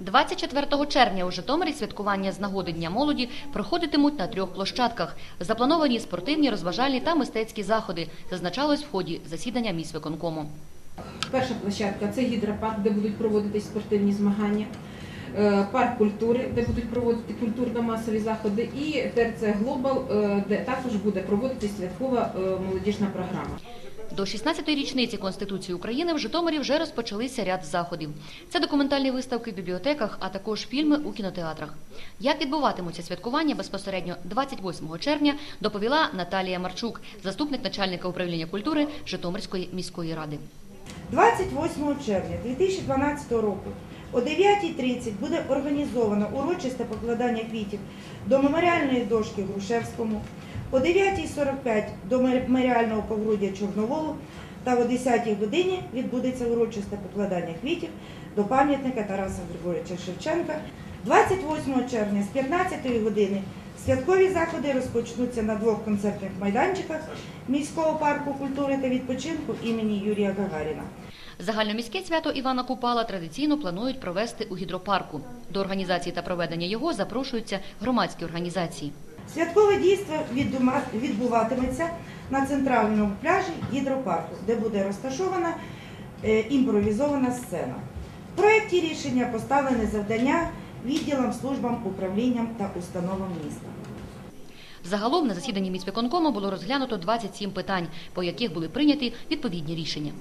24 червня у Житомирі святкування з нагоди Дня молоді проходитимуть на трьох площадках. Заплановані спортивні, розважальні та мистецькі заходи, зазначалось в ході засідання міськвиконкому. Перша площадка це гідропарк, де будуть проводитись спортивні змагання, е, парк культури, де будуть проводити культурно-масові заходи, і ТРЦ Глобал, е, де також буде проводитись святкова е, молодіжна програма. До 16-ї річниці Конституції України в Житомирі вже розпочалися ряд заходів. Це документальні виставки в бібліотеках, а також фільми у кінотеатрах. Як відбуватимуться святкування безпосередньо 28 червня, доповіла Наталія Марчук, заступник начальника управління культури Житомирської міської ради. 28 червня 2012 року о 9.30 буде організовано урочисте покладання квітів до меморіальної дошки Грушевському, о 9.45 до меморіального погруддя Чорноволу та о 10 годині відбудеться урочисте покладання квітів до пам'ятника Тараса Григоровича Шевченка. 28 червня з 15 години святкові заходи розпочнуться на двох концертних майданчиках міського парку культури та відпочинку імені Юрія Гагаріна. Загальноміське свято Івана Купала традиційно планують провести у гідропарку. До організації та проведення його запрошуються громадські організації. Святкове дійство відбуватиметься на центральному пляжі гідропарку, де буде розташована е, імпровізована сцена. В проєкті рішення поставлене завдання відділам, службам, управлінням та установам міста. Загалом на засіданні міськвиконкому було розглянуто 27 питань, по яких були прийняті відповідні рішення.